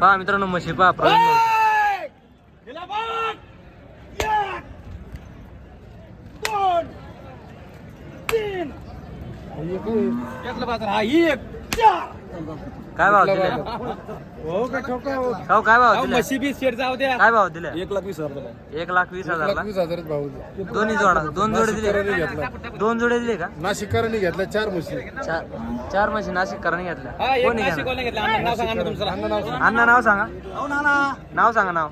पहा मित्रांनो म्हशी पहा प्रवीण. काय भाव दिले? हो काय भाव दिले? म्हशी बी शेट जाऊ द्या. काय भाव दिले? एक लाख वीस हजार. एक लाख वीस हजारला वीस हजारच भाऊ दोन्ही जोडा दोन जोडे नाशिककरांनी दिले दोन जोडे दिले का? नाशिककरांनी घेतला चार म्हशी. चार चार म्हशी नाशिक करणे घेतल्या. हा, एक कोणी नाशिक घेणार वाल्याने घेतला. अण्णा नाव सांगा ना तुमचं. अण्णा नाव सांगा. नाव सांगा. नाव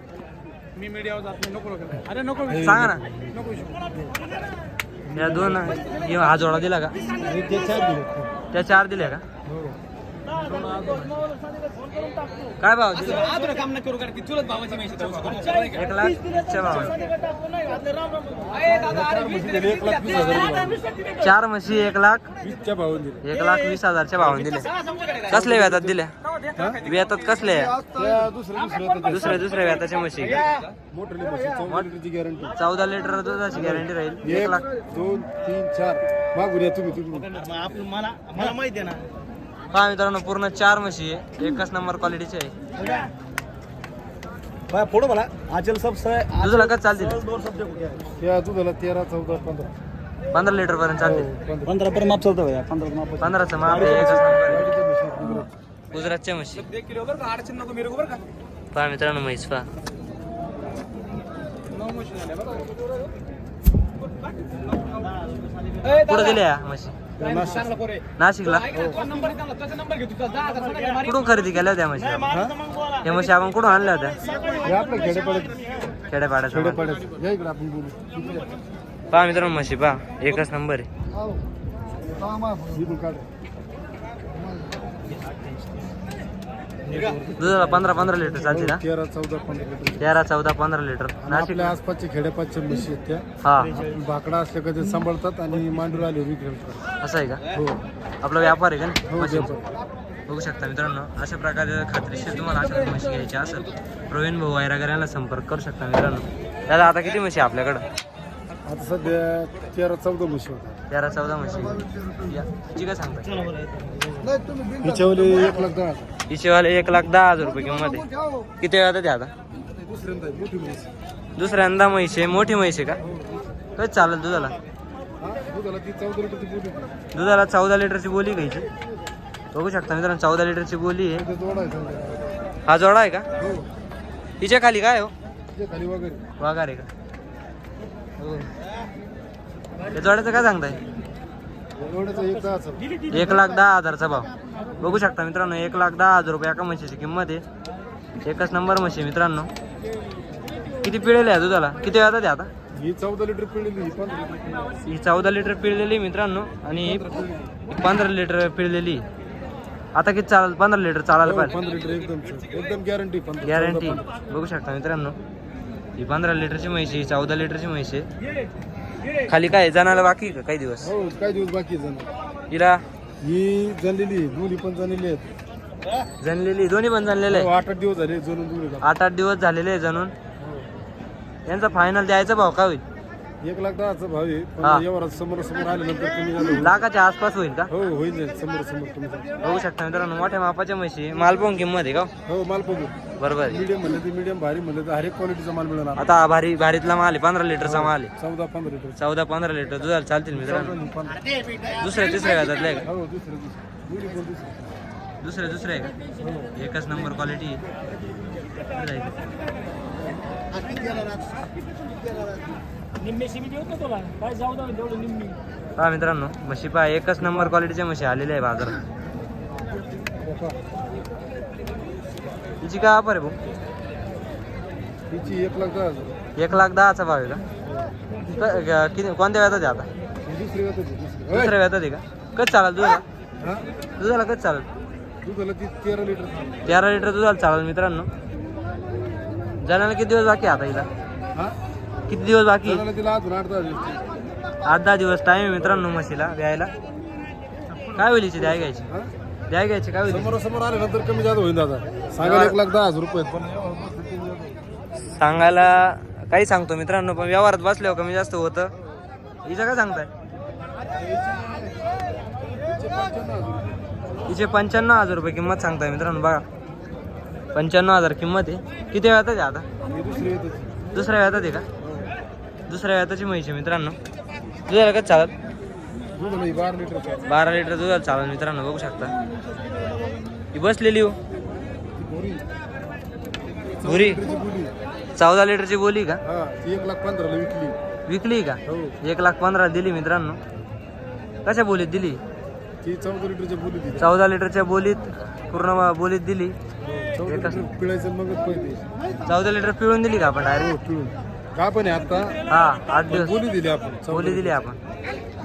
मी मीडियावर जात नाही. नको अरे नको सांगा ना. या दोन हे हा जोडा दिला का? त्या चार दिले का? काय भाव दिले? काम नाही करू कारण की चुलत भावाची म्हशी जाऊ शकतो. एक लाखच्या चार म्हशी एक लाख वीसच्या भावून दिले. एक लाख वीस हजारच्या भावाने दिले. कसले व्यातात दिल्या व्यातात कसले? त्या दुसऱ्या दुसऱ्या दुसऱ्या दुसऱ्या व्याताच्या म्हशी लिटरची गॅरंटी चौदा लिटर दुधाची गॅरंटी राहील. एक एक लाख. दोन तीन चार. मागून या तुम्ही तुम्ही. मला मला माहिती आहे ना पहा मित्रांनो पूर्ण चार म्हशी आहे. एकच नंबर क्वालिटीचे आहे. फोटो मला आचल सब दुधाला कसं चालतील? शब्द त्या दुधाला तेरा चौदा पंधरा. पंधरा लिटर पर्यंत चालतील. पंधरा. पर माप चालतो भैया. पंधरा माप पंधराचं माप आहे, एकच नंबर आहे. गाडीच्या म्हशी. गुजरात. गुजरातच्या म्हशी एक किलो बरं का? अडचण नको मिरगू बरं का? पहा मित्रांनो म्हैस पहा. कुठं दिल्या या म्हशी त्या नाशिक चांगला पोरे नाशिकला. कुठून खरेदी केल्या होत्या म्हशी? या म्हशी आपण कुठून आणल्या होत्या? हे बोलू. पहा मित्रांनो म्हशी पहा. एकच नंबर आहे. दुधाला पंधरा पंधरा लिटर चालते ना तेरा चौदा पंधरा लिटर. तेरा चौदा पंधरा लिटर. नाशिक आपल्या आसपासच्या खेड्यापासच्या म्हशी आहेत त्या. हा. बाकडा असल्या का ते सांभाळतात आणि मांडूर आले विक्री करतात. असं आहे का? हो. आपला व्यापार आहे का नाही? हो म्हशींचा. बघू शकता मित्रांनो अशा प्रकारे खात्रीशीर तुम्हाला अशा म्हशी घ्यायची असेल प्रवीण भाऊ वायरागर यांना संपर्क करू शकता मित्रांनो. दादा आता किती म्हशी आहे आपल्याकडं? आता सध्या तेरा चौदा म्हशी होतात तेरा चौदा म्हशी. या. काय सांगता हिच्यावले एक लाख दहा हजार. हिशेवाले एक लाख दहा हजार रुपये किंमत आहे. किती वेळा ते आता? दुसऱ्यांदा म्हैस. आहे मोठी म्हैस आहे का? कधी चालेल दुधाला? हा? दुधाला चौदा लिटरची बोली घ्यायची. बघू शकता मित्रांनो चौदा लिटरची बोली आहे. हा जोडा आहे का? हो. हिच्या खाली काय हो? वाघार आहे का? हो जोड्याचं काय सांगताय? एक लाख दहा हजारचा भाव. बघू शकता मित्रांनो एक लाख दहा हजार रुपये एका म्हशीची किंमत आहे. एकच नंबर म्हशी आहे मित्रांनो. किती पिळेले आहे दुधाला? किती वेळात आहे आता ही चौदा लिटर पिळलेली ही चौदा लिटर पिळलेली आहे मित्रांनो आणि पंधरा लिटर पिळलेली आहे. आता किती चालेल? पंधरा लिटर चालायला हो, पाहिजे. एकदम गॅरंटी गॅरंटी. बघू शकता मित्रांनो ही पंधरा लिटरची म्हैशी ही चौदा लिटरची म्हैशी आहे. खाली काय जनाला बाकी आहे का? काही दिवस? हो काही दिवस बाकी जण हिला? ही जनलेली आहे, दोन्ही पण जनलेली आहेत. जनलेली दोन्ही पण जनलेले हो, आहे आठ आठ दिवस झाले जनून दोन्ही आठ आठ दिवस झालेले आहे जनून यांचा फायनल द्यायचा भाव काय होईल? एक लाख दहाचा भाव आहे. हा. पण यावर समोर समोर आल्यानंतर कमी झालं. होईल. लाखाच्या आसपास होईल का? हो होईल जाईल समोर समोर कमी झालं. बघू शकता मित्रांनो मोठ्या मापाच्या म्हशी. माल पाहून किंमत आहे का? हो माल बघू बरोबर आहे. मीडियम म्हणलं तर मीडियम भारी म्हणलं तर हर एक क्वालिटीचा माल मिळणार. आता हा भारी भारीतला माल आहे. पंधरा लिटरचा माल आहे. चौदा पंधरा लिटर चौदा पंधरा लिटर दुधाला चालतील मित्रांनो. दुसऱ्या तिसऱ्या घातातले आहे का? हो दुसरं दुसरं पण दुसरं आहे का? एकच नंबर क्वालिटी निम्मेशी मी देऊ का तुला. काय जाऊ दे तेवढं निम्मी. पहा मित्रांनो म्हशी पहा एकच नंबर क्वालिटीच्या म्हशी आलेल्या आहे बाजारात. तिची काय ऑफर आहे भाऊ? तिची एक लाख दहा हजार. एक लाख दहाचा भाव आहे का? क- क- किती कोणत्या व्यातात आहे आता? ही दुसरी वाटत आहे, दुसरी होय. दुसऱ्या व्यातात आहे का? कधी चालेल दुधाला? हा? दुधाला कधी चालेल? दुधाला ती तेरा लिटर तेरा लिटर दुधाला चालेल मित्रांनो. जनाला किती दिवस बाकी आहे आता हिला? हा किती दिवस बाकी? आहे? जणाला तिला अजून आठ दहा दिवस आठ दहा दिवस टाइम आहे मित्रांनो म्हशीला द्यायला काय होईल हिची द्याय घ्यायची? द्याय घ्यायची काय होईल? समोर समोर आल्यानंतर कमी जास्त होईल दादा. सांगायला एक लाख दहा हजार रुपये आहेत, पण सांगायला काही सांगतो मित्रांनो पण व्यवहारात बसल्यावर कमी जास्त होतं. हिचं काय सांगताय? तिचे पंच्याण्णव हजार रुपये किंमत सांगताय मित्रांनो बघा. पंच्याण्णव हजार किंमत आहे. किती वेळात आहे आता? दुसरी येतच दुसऱ्या वेळात आहे का? दुसऱ्या वेळाची म्हैस आहे मित्रांनो. दुधाला कसं चालत? बारा लिटर दुधाला चालत मित्रांनो बघू शकता. ही बसलेली हो. भुरी? चौदा लिटरची बोली का? एक लाख पंधराला विकली विकली का? एक लाख पंधरा दिली मित्रांनो. कशा बोलीत दिली? चौदा लिटरच्या बोलीत चौदा लिटरच्या बोलीत पूर्ण बोलीत दिली. चौदा लिटर पिळून दिली का आपण डायरेक्ट? पिळून का पण आहे आता? हा आठ दिवस. बोली दिली आपण. बोली दिली आपण.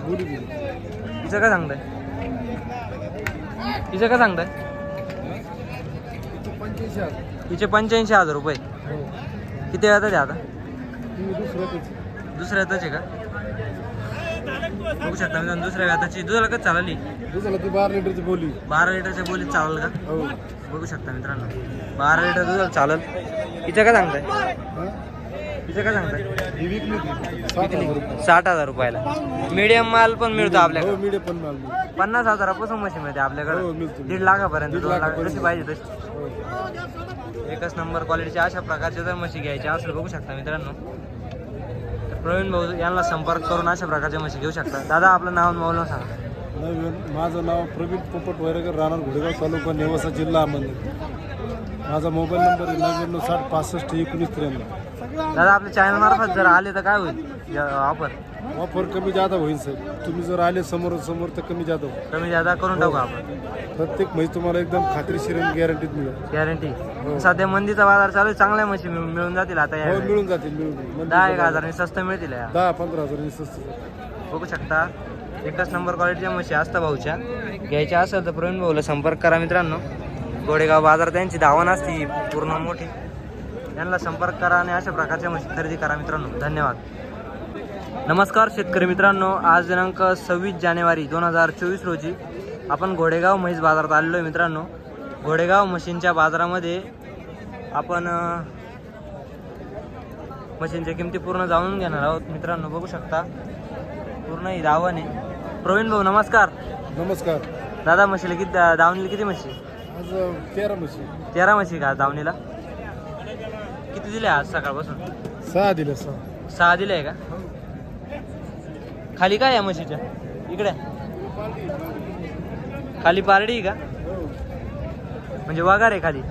बोली दिली. तिचं काय सांगताय? तिचं काय सांगताय? ती पंच्याऐंशी हजार तिचे पंच्याऐंशी हजार रुपये. हो किती वेळात आहे आता? दुसऱ्या हाताची का? बघू शकता मित्रांनो दुसऱ्या हाताची. दुधाला कसं चालली? दुसऱ्याला ती बारा लिटरची बोली. बारा लिटरच्या बोलीत चालेल का? हो. बघू शकता मित्रांनो. बारा लिटर दुधाला चालेल. तिचं काय सांगताय? हा? तिचं काय सांगताय? ही विकली ती सात हजार रुपये साठ हजार रुपयाला. मीडियम माल पण मिळतो आपल्याकडे. हो मीडियम पण माल मिळतो. पन्नास हजारापासून मशीन मिळते हो आपल्याकडे मिळतो. दीड लाखापर्यंत दीड दोन लाख लाखापर्यंत. कशी पाहिजे तशी. हो. एकच नंबर क्वालिटीच्या अशा प्रकारच्या जर म्हशी घ्यायच्या असेल बघू शकता मित्रांनो. तर प्रवीण भाऊ यांना संपर्क करून अशा प्रकारच्या म्हशी घेऊ शकता. दादा आपलं नाव मोबाईल सांगा. नवीन माझं नाव प्रवीण पोपट वैरगर राहणार घोडेगाव तालुका नेवासा जिल्हा अहमदनगर. माझा मोबाईल नंबर आहे नव्याण्णव साठ पासष्ट एकोणीस त्र्याण्णव. दादा आपल्या चॅनल मार्फत जर आले तर काय होईल? ऑफर ऑफर कमी जादा होईल सर तुम्ही जर आले समोर समोर तर कमी जादा होईल. कमी जादा करून टाकू आपण. प्रत्येक म्हैस तुम्हाला एकदम खात्रीशीर आणि गॅरंटीत मिळेल. गॅरंटी सध्या मंदीचा बाजार चालू आहे. चांगल्या म्हशी मिळून मिळून जातील आता हो या मिळून जातील मिळून दहा एक हजारांनी स्वस्त मिळतील या. दहा पंधरा हजार स्वस्त. बघू शकता. एकच नंबर क्वालिटीच्या म्हशी असतात भाऊच्या. घ्यायच्या असेल तर प्रवीण भाऊला संपर्क करा मित्रांनो. गोडेगाव बाजार त्यांची धावण असती. पूर्ण मोठी. त्यांना संपर्क करा आणि अशा प्रकारच्या म्हशी खरेदी करा मित्रांनो. धन्यवाद. नमस्कार शेतकरी मित्रांनो. आज दिनांक सव्वीस जानेवारी दोन हजार चोवीस रोजी आपण घोडेगाव म्हैस बाजारात आलेलो आहे मित्रांनो. घोडेगाव म्हशींच्या बाजारामध्ये आपण मशीनच्या किमती पूर्ण जाणून घेणार आहोत. मित्रांनो बघू शकता. पूर्ण ही दावण आहे. प्रवीण भाऊ नमस्कार. नमस्कार. दादा म्हशीला किती दावणीला किती म्हशी? आज तेरा म्हशी. तेरा म्हशी का दावणीला किती दिले आज सकाळपासून? सहा दिल्या सहा. सहा दिले आहे का? खाली काय आहे म्हशीच्या? इकडे. खाली पारडी आहे का? म्हणजे वाघार आहे खाली.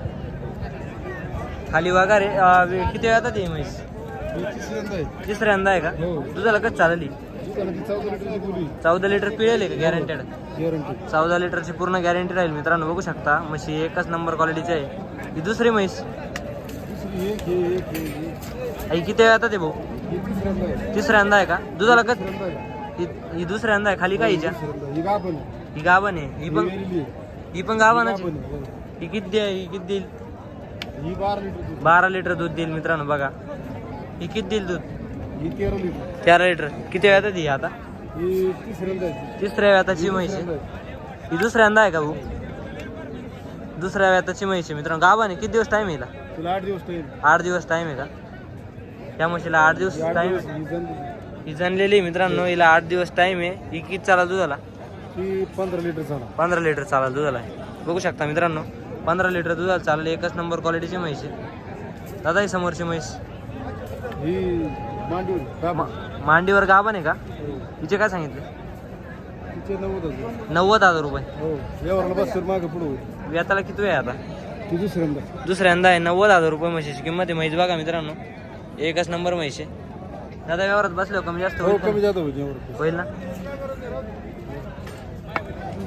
खाली वाघार आहे. अं, वे- किती वेळात आहे म्हैस ही तिसऱ्यांदा आहे तिसऱ्यांदा आहे का? हो. दुधाला कसं चालली? चौदा लिटर पिळेल आहे का गॅरंटेड गॅरंटी चौदा लिटरची पूर्ण गॅरंटी राहील मित्रांनो. बघू शकता म्हशी एकच नंबर क्वालिटीची आहे. ही दुसरी म्हैस. आई एक किती आहे भाऊ तिसऱ्यांदा आहे तिसऱ्यांदा आहे का? दुधाला कस ही ही दुसऱ्यांदा आहे खाली काय हिच्या? ही गाभण आहे. ही पण ही पण ही गाभण ही किती दे ही किती देईल? ही बारा लिटर दूध बारा लिटर दूध देईल मित्रांनो बघा. ही किती देईल दूध? ही तेरा लिटर. तेरा लिटर किती वेळात आहे ही आता ही तिसऱ्यांदा आहे. तिसऱ्या व्याताची म्हैस आहे ही दुसऱ्यांदा आहे का भाऊ? दुसऱ्या व्याताची म्हैस आहे मित्रांनो. गाभण आहे. किती दिवस टाईम येईल तुला आठ दिवस टाइम आठ दिवस टाईम आहे का? त्या म्हशीला आठ दिवस दिवस ही जण- जनलेली मित्रांनो हिला आठ दिवस टाइम आहे. ही किती चाला दुधाला ती पंधरा लिटर झाला पंधरा लिटर चालेल दुधाला बघू शकता मित्रांनो पंधरा लिटर दुधाला चालेल एकच नंबर क्वालिटीची म्हैस आहे. दादा ही समोरची म्हैस. ही. मांडीवर गाभण आहे का? हो. हिचे काय सांगितले? तिचे नव्वद हजार. रुपये. हो. व्यवहारला बस मागे पुढे व्याताला किती आहे आता? दुसऱ्यांदा. दुसऱ्यांदा आहे. नव्वद हजार रुपये म्हशीची किंमत आहे. म्हैस बघा मित्रांनो. एकच नंबर म्हैस आहे. दादा व्यवहारात बसलो कमी जास्त हो होईल? कमी जात होईल होईल ना?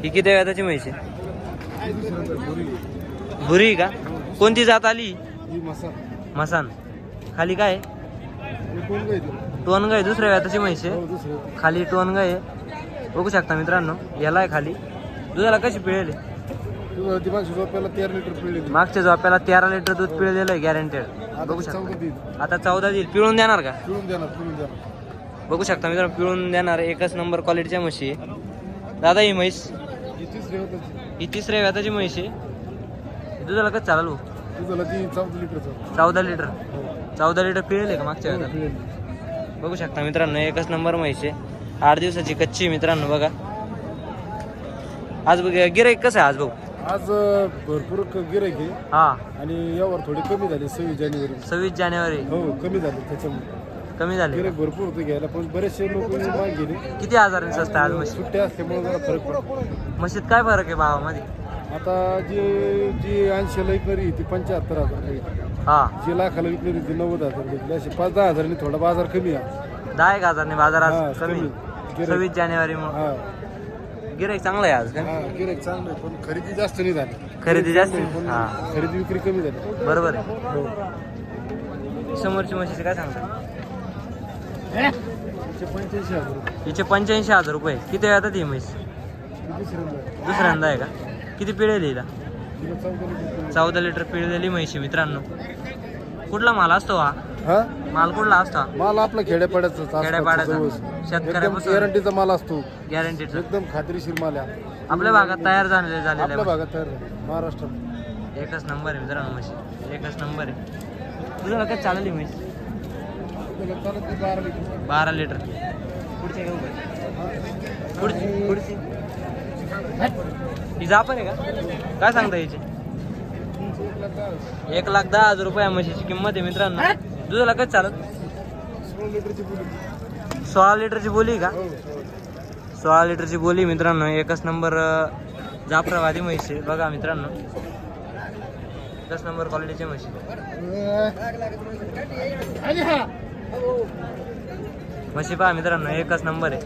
ही किती व्याताची म्हैस आहे? ही दुसऱ्यांदा बोरी. भुरी का? कोणती जात आली? ही मसा मसान. खाली काय आहे? हे कोण काय ते? टोनगा आहे दुसऱ्या व्याताची म्हैस आहे. हो दुसरं खाली टोनगा आहे. बघू शकता मित्रांनो. याला आहे खाली. दुधाला कशी पिळेल? ती मागच्या झोपायला तेरा लिटर पिळली. मागच्या झोप्याला तेरा लिटर दूध पिळलेलं आहे गॅरंटेड आता बघू चौदा शकता देईल. आता चौदा देईल. पिळून देणार का? पिळून देणार पिळून देणार. बघू शकता मित्रांनो पिळून देणार एकच नंबर क्वालिटीच्या म्हशी. आहे. दादा ही म्हैस? ही तिसरी होताची. ही तिसऱ्या व्याताची म्हैस आहे दुधाला कसं चालू तुझं ती चौदा लिटरचा चौदा लिटर? हो. चौदा लिटर पिळेल का मागच्या हो, वेळेला. बघू शकता मित्रांनो एकच नंबर म्हैस आहे. आठ दिवसाची कच्ची मित्रांनो बघा. आज गिराईक कसं आहे आज भाऊ आज भरपूर गिरायक आहे. हा. आणि यावर थोडी कमी झाली सव्वीस जानेवारी. सव्वीस जानेवारी. हो कमी झाली त्याच्यामुळे. कमी झाले. गिरायक भरपूर होते घ्यायला पण बरेचसे लोक माग गेले. किती हजारांनी स्वस्त आहे आज म्हशी सुट्ट्या असल्यामुळे जरा फरक पडतो. म्हशीत काय फरक आहे भावामध्ये? आता जी जी ऐंशीला विकणारी ती पंच्याहत्तर हजार. हा. जी लाखाला विकणारी ती नव्वद हजार विकली अशी पाच दहा हजारांनी थोडा बाजार कमी आहे. दहा एक हजारने बाजार हा, आज कमी. कमी. गिऱ्हाईक. सव्वीस जानेवारी मग हा. गिराईक चांगलं आहे आज का? हा गिरायक चांगलं आहे, पण खरेदी जास्त नाही झाली. खरेदी जास्त हा. खरेदी विक्री कमी झाली. बरोबर आहे. हो. समोरची म्हशीचे काय सांगतात एकशे पंच्याऐंशी हजार रुपये. हिचे पंच्याऐंशी हजार रुपये. किती येतात ही म्हैस? दुसऱ्यांदा आहे. दुसऱ्यांदा आहे का? किती पिढे हिला तिला? चौदा लिटर. चौदा लिटर पिळलेली म्हैशी मित्रांनो. कुठला माल असतो हा? हा? माल कुठला असतो? माल आपला खेड्यापाड्याचा खेड्यापाड्याचा. शेतकऱ्यापासून. गॅरंटीचा माल असतो. गॅरंटीड एकदम खात्रीशीर माल आहे. आपल्या भागात तयार झालेले झालेले आपल्या भागात तयार झाले. महाराष्ट्रात एकच नंबर आहे मित्रांनो म्हशी. एकच नंबर आहे. तुझं काय चालली म्हैस आपल्याला चालत नाही बारा लिटर. बारा लिटर पुढचे घेऊ का? पुढची पुढची. ही जापर आहे का? काय सांगता याची? एक लाख दहा हजार रुपये म्हशीची किंमत आहे मित्रांनो. दुधाला कसं चालत? सोळा लिटरची बोली आहे का? सोळा लिटरची बोली मित्रांनो. एकच नंबर अं, जाफराबादी म्हैस आहे. बघा मित्रांनो. एकच नंबर क्वालिटीची म्हशी म्हशी पहा मित्रांनो एकच नंबर आहे.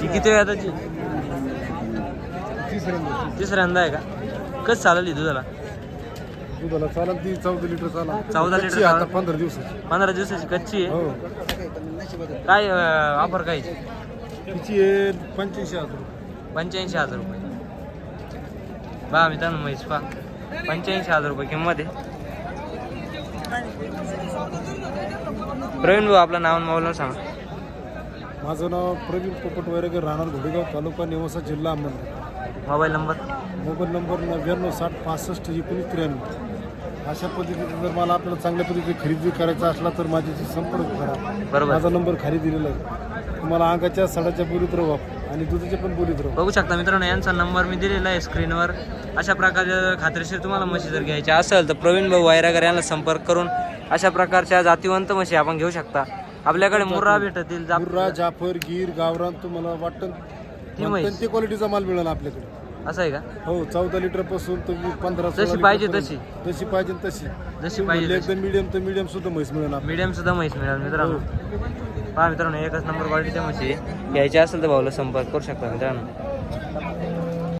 ती किती वेळा त्याची तिसऱ्यांदा आहे का? कसं चालली दुधाला? दुधाला चालत ती चौदा लिटर चाला 14 लिटर कच्ची आहे आता चालत. पंधरा दिवसाची. पंधरा दिवसाची कच्ची आहे? हो. काय ऑफर काय? तिची आहे पंच्याऐंशी हजार रुपये. पंच्याऐंशी हजार रुपये. बा मित्रांनो म्हैस पा पंच्याऐंशी हजार रुपये किंमत आहे. प्रवीण भाऊ आपलं नाव आणि मोबाईल सांगा. माझं नाव प्रवीण पोपट वैरगर राहणार घोडेगाव तालुका नेवासा जिल्हा Ahmednagar. Mobile number? Mobile number नव्याण्णव साठ पासष्ट एकोणीस त्र्याण्णव. अशा पद्धतीने जर मला आपल्याला चांगल्या पद्धतीने खरेदी करायचा असला तर माझ्याशी संपर्क करा. बरोबर. माझा नंबर खाली दिलेला आहे. तुम्हाला अंगाच्या सडाच्या बोलीत राहू आणि दुधाच्या पण बोलीत राहू बघू शकता मित्रांनो यांचा नंबर मी दिलेला आहे स्क्रीनवर. अशा प्रकारे खात्रीशीर तुम्हाला म्हशी जर घ्यायच्या असेल तर प्रवीण भाऊ वायरागर यांना संपर्क करून अशा प्रकारच्या जातीवंत म्हशी आपण घेऊ शकता. आपल्याकडे मुर्रा भेटतील जाप- मुर्रा जाफर गीर गावरान तुम्हाला वाटतं ती म्हैस. ते क्वालिटीचा माल मिळेल आपल्याकडे. असं आहे का? हो चौदा लिटरपासून तर पंधरा जशी पाहिजे. तशी? पाहिजे तशी. जशी पाहिजे एकदम मीडियम तर मीडियम सुद्धा म्हैस मिळेल आपल्याला. मीडियम सुद्धा म्हैस मिळेल मित्रांनो. पहा मित्रांनो एकच नंबर क्वालिटीच्या म्हशी घ्यायची असेल तर भाऊला संपर्क करू शकता मित्रांनो.